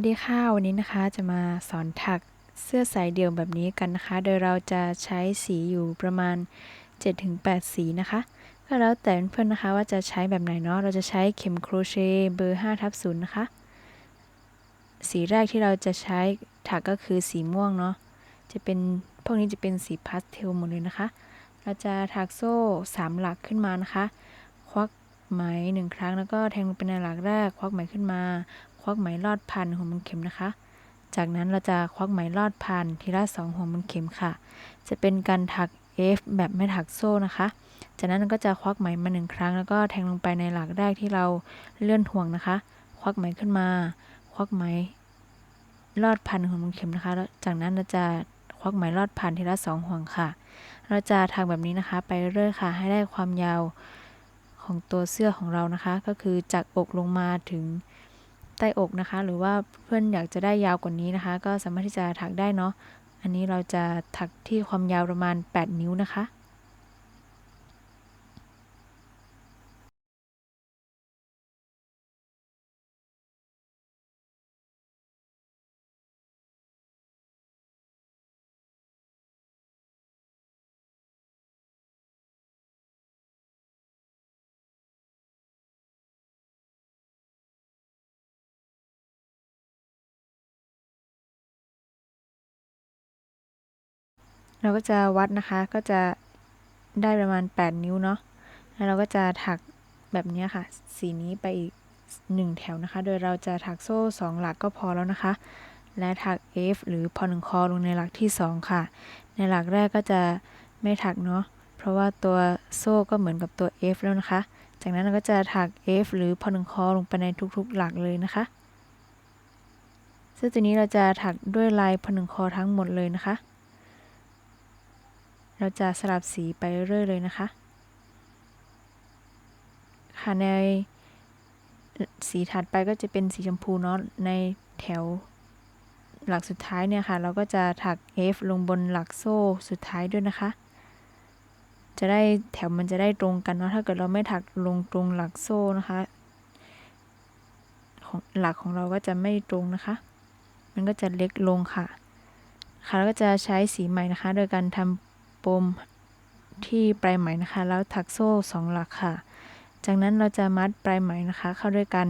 สวัสดีค่ะ วันนี้นะคะจะมาสอนถักเสื้อสายเดี่ยวแบบนี้กันนะคะ โดยเราจะใช้สีอยู่ประมาณ 7-8 สีนะคะ ก็แล้วแต่เพื่อนๆนะคะว่าจะใช้แบบไหนเนาะ เราจะใช้เข็มโครเชต์เบอร์5ทับ0นะคะ สีแรกที่เราจะใช้ถักก็คือสีม่วงเนาะ จะเป็นพวกนี้จะเป็นสีพาสเทลหมดเลยนะคะ เราจะถักโซ่ 3 หลักขึ้นมานะคะ ควักไหมหนึ่งครั้งแล้วก็แทงลงไปในหลักแรก ควักไหมขึ้นมา ควักไหมลอดพันหัวมันเข็มนะคะ จากนั้นเราจะควักไหมลอดพันทีละสองหัวมันเข็มค่ะ จะเป็นการถัก F แบบไม่ถักโซ่นะคะ จากนั้นก็จะควักไหมมาหนึ่งครั้ง แล้วก็แทงลงไปในหลักแรกที่เราเลื่อนห่วงนะคะ ควักไหมขึ้นมา ควักไหมลอดพันหัวมันเข็มนะคะจากนั้นเราจะควักไหมลอดพันทีละสองห่วงค่ะ เราจะถักแบบนี้นะคะ ไปเรื่อยค่ะ ให้ได้ความยาวของตัวเสื้อของเรานะคะ ก็คือจากอกลงมาถึง ใต้อกนะคะ หรือว่าเพื่อนอยากจะได้ยาวกว่านี้นะคะ ก็สามารถที่จะถักได้เนาะอันนี้เราจะถักที่ความยาวประมาณ 8 นิ้วนะคะ เราก็จะวัดนะคะ ก็จะได้ประมาณ 8 นิ้วเนาะ แล้วเราก็จะถักแบบนี้ค่ะ สีนี้ไปอีก 1 แถวนะคะ โดยเราจะถักโซ่ 2 หลักก็พอแล้วนะคะ และถัก F หรือพอหนึ่งคอลงในหลักที่ 2 ค่ะ ในหลักแรกก็จะไม่ถักเนาะ เพราะว่าตัวโซ่ก็เหมือนกับตัว F แล้วนะคะ จากนั้นเราก็จะถัก F หรือพอหนึ่งคอลงไปในทุกๆ หลักเลยนะคะ ซึ่งตัวนี้เราจะถักด้วยลายพอหนึ่งคอทั้งหมดเลยนะคะ เราจะสลับสีไปเรื่อยเลยนะคะ ค่ะในสีถัดไปก็จะเป็นสีชมพูเนาะในแถวหลักสุดท้ายเนี่ยค่ะ เราก็จะถัก F ลงบนหลักโซ่สุดท้ายด้วยนะคะ จะได้แถวมันจะได้ตรงกันเนาะถ้าเกิดเราไม่ถักลงตรงหลักโซ่นะคะของหลักของเราก็จะไม่ตรงนะคะ มันก็จะเล็กลงค่ะ ค่ะแล้วก็จะใช้สีใหม่นะคะ โดยการทำ ปมที่ปลายไหมนะคะ แล้วถักโซ่สองหลักค่ะ จากนั้นเราจะมัดปลายไหมนะคะเข้าด้วยกัน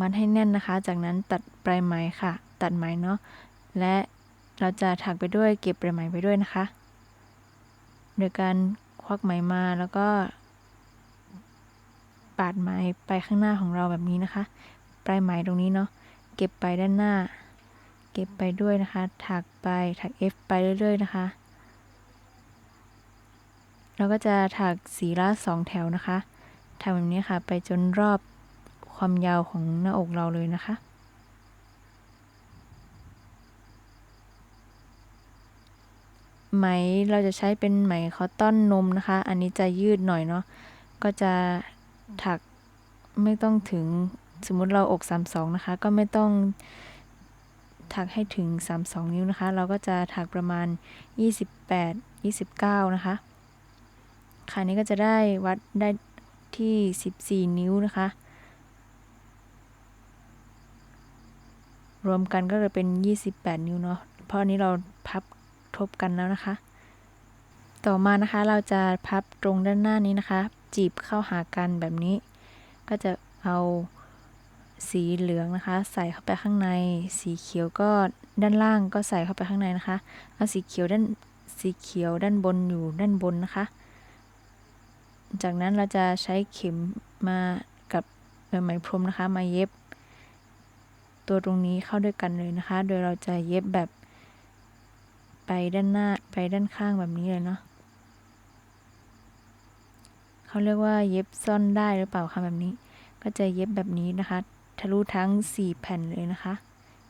มัดให้แน่นนะคะ จากนั้นตัดปลายไหมค่ะ ตัดไหมเนาะและเราจะถักไปด้วยเก็บปลายไหมไปด้วยนะคะ โดยการควักไหมมาแล้วก็ปาดไหมไปข้างหน้าของเราแบบนี้นะคะ ปลายไหมตรงนี้เนาะเก็บไปด้านหน้า เก็บไปด้วยนะคะ ถักไปถัก F ไปเรื่อยๆนะคะ เราก็จะถักสีละสองแถวนะคะทำแบบนี้ค่ะ ไปจนรอบความยาวของหน้าอกเราเลยนะคะ ไหมเราจะใช้เป็นไหมคอตตอนนมนะคะ อันนี้จะยืดหน่อยเนาะ ก็จะถักไม่ต้องถึงสมมุติเราอก 32 นะคะ ก็ไม่ต้อง ถักให้ถึง 32 นิ้วนะคะ เราก็จะถักประมาณ 28 29 นะคะค่ะนี้ก็จะได้วัดได้ที่ 14 นิ้วนะคะ รวมกันก็จะเป็น 28 นิ้วเนาะเพราะนี้เราพับทบกันแล้วนะคะ ต่อมานะคะเราจะพับตรงด้านหน้านี้นะคะ จีบเข้าหากันแบบนี้ ก็จะเอา สีเหลืองนะคะ ใส่เข้าไปข้างใน สีเขียวก็ด้านล่างก็ใส่เข้าไปข้างในนะคะเอาสีเขียวด้านสีเขียวด้านบนอยู่ด้านบนนะคะ จากนั้นเราจะใช้เข็มมากับไหมพรมนะคะ มาเย็บ ตัวตรงนี้เข้าด้วยกันเลยนะคะ โดยเราจะเย็บแบบไปด้านหน้าไปด้านข้างแบบนี้เลยเนาะเขาเรียกว่าเย็บซ่อนได้หรือเปล่าคะแบบนี้ ก็จะเย็บแบบนี้นะคะ ทะลุทั้ง 4 แผ่นเลยนะคะ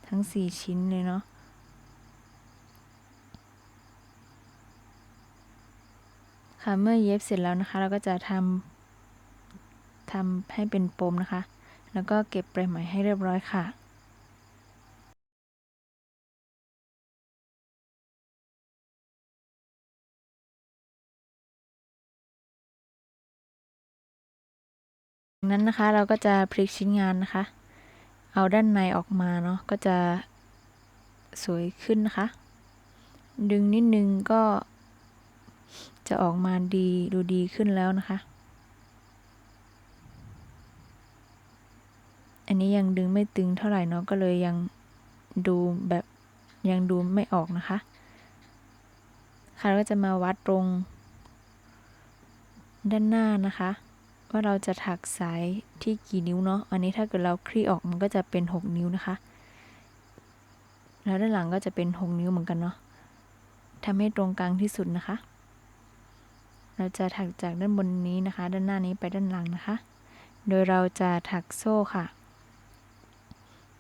ทั้ง 4 ชิ้นเลยเนาะค่ะเมื่อเย็บเสร็จแล้วนะคะ เราก็จะทำทำให้เป็นปมนะคะ แล้วก็เก็บปลายไหมให้เรียบร้อยค่ะนั้นนะคะเราก็จะพลิกชิ้นงานนะคะ เอาด้านในออกมาเนาะก็จะสวยขึ้นนะคะ ดึงนิดนึงก็จะออกมาดีดูดีขึ้นแล้วนะคะ อันนี้ยังดึงไม่ตึงเท่าไหร่เนาะก็เลยยังดูแบบยังดูไม่ออกนะคะ ค่ะก็จะมาวัดตรงด้านหน้านะคะ ว่าเราจะถักสายที่กี่นิ้วเนาะ อันนี้ถ้าเกิดเราคลี่ออกมันก็จะเป็น 6 นิ้วนะคะ แล้วด้านหลังก็จะเป็น 6 นิ้วเหมือนกันเนาะทำให้ตรงกลางที่สุดนะคะ เราจะถักจากด้านบนนี้นะคะ ด้านหน้านี้ไปด้านหลังนะคะ โดยเราจะถักโซ่ค่ะ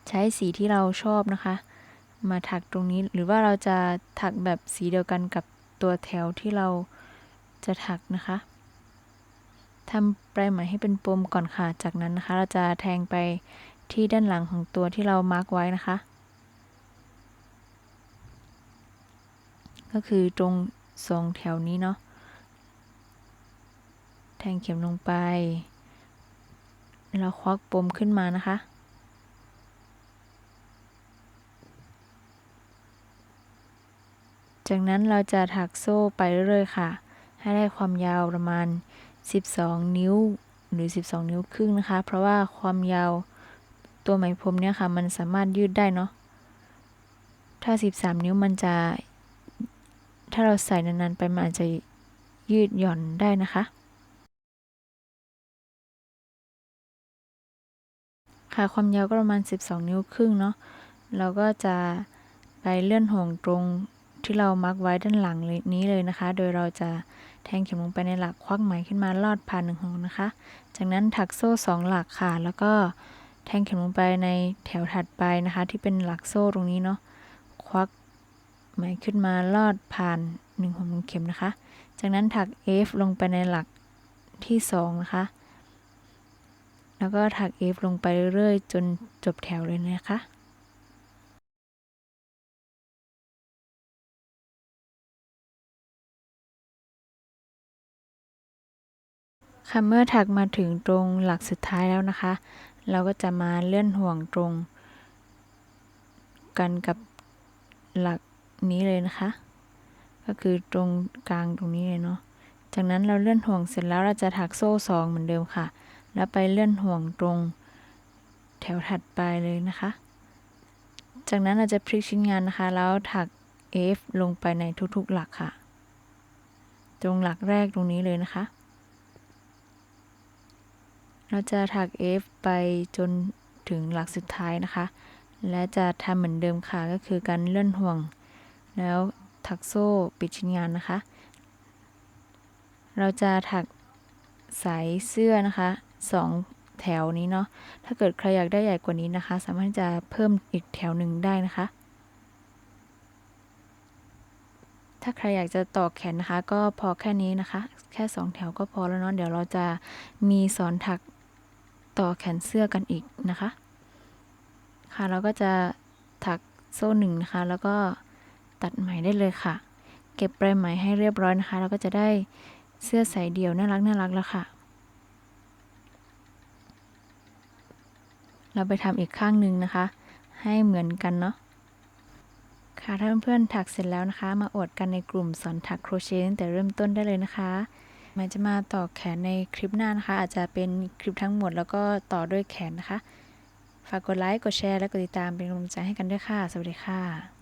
ใช้สีที่เราชอบนะคะ มาถักตรงนี้ หรือว่าเราจะถักแบบสีเดียวกันกับตัวแถวที่เราจะถักนะคะ ทำปลายไหมให้เป็นปมก่อนค่ะ จากนั้นนะคะ เราจะแทงไปที่ด้านหลังของตัวที่เรามาร์กไว้นะคะ ก็คือตรงสองแถวนี้เนาะ แทงเข็มลงไปแล้วควักปมขึ้นมานะคะจากนั้นเราจะถักโซ่ไปเรื่อยๆค่ะ ให้ได้ความยาวประมาณ 12 นิ้วหรือ 12 นิ้วครึ่งนะคะ เพราะว่าความยาวตัวไหมพรมเนี่ยค่ะ มันสามารถยืดได้เนาะ ถ้า 13 นิ้วมันจะ ถ้าเราใส่นานๆไปมันอาจจะยืดหย่อนได้นะคะ ค่ะ ความยาวก็ประมาณ 12 นิ้วครึ่งเนาะ เราก็จะไปเลื่อนห่วงตรงที่เรามาร์กไว้ด้านหลังนี้เลยนะคะ โดยเราจะ แทงเข็มลงไปในหลักควักไหมขึ้นมาลอดผ่านหนึ่งห่วงนะคะ จากนั้นถักโซ่2หลักค่ะ แล้วก็แทงเข็มลงไปในแถวถัดไปนะคะ ที่เป็นหลักโซ่ตรงนี้เนาะควักไหมขึ้นมาลอดผ่าน1ห่วงเข็มนะคะ จากนั้นถัก F ลงไปในหลักที่2นะคะ แล้วก็ถัก F ลงไปเรื่อยๆ จนจบแถวเลยนะคะ ค่ะเมื่อถักมาถึงตรงหลักสุดท้ายแล้วนะคะ เราก็จะมาเลื่อนห่วงตรง กันกับหลักนี้เลยนะคะ ก็คือตรงกลางตรงนี้เลยเนาะจากนั้นเราเลื่อนห่วงเสร็จแล้วเราจะถักโซ่สองเหมือนเดิมค่ะ แล้วไปเลื่อนห่วงตรง แถวถัดไปเลยนะคะ จากนั้นเราจะพลิกชิ้นงานนะคะ แล้วถัก F ลงไปในทุกๆหลักค่ะ ตรงหลักแรกตรงนี้เลยนะคะ เราจะถัก F ไปจนถึงหลักสุดท้ายนะคะ และจะทำเหมือนเดิมค่ะก็คือการเลื่อนห่วง แล้วถักโซ่ปิดชิ้นงานนะคะ เราจะถักสายเสื้อนะคะสองแถวนี้เนาะ ถ้าเกิดใครอยากได้ใหญ่กว่านี้นะคะ สามารถจะเพิ่มอีกแถวหนึ่งได้นะคะ ถ้าใครอยากจะต่อแขนนะคะ ก็พอแค่นี้นะคะ แค่ 2 แถวก็พอแล้วเนาะ เดี๋ยวเราจะมีสอนถัก ต่อแขนเสื้อกันอีกนะคะ ค่ะเราก็จะถักโซ่หนึ่งนะคะ แล้วก็ตัดไหมได้เลยค่ะ เก็บปลายไหมให้เรียบร้อยนะคะ เราก็จะได้เสื้อใส่เดี่ยวน่ารักน่ารักแล้วค่ะ เราไปทำอีกข้างหนึ่งนะคะ ให้เหมือนกันเนาะค่ะถ้าเพื่อนๆถักเสร็จแล้วนะคะ มาอวดกันในกลุ่มสอนถักโครเชต์ตั้งแต่เริ่มต้นได้เลยนะคะ มันจะมาต่อแขนในคลิปหน้านะคะ อาจจะเป็นคลิปทั้งหมดแล้วก็ต่อด้วยแขนนะคะ ฝากกดไลค์ กดแชร์ และกดติดตามเป็นกำลังใจให้กันด้วยค่ะ สวัสดีค่ะ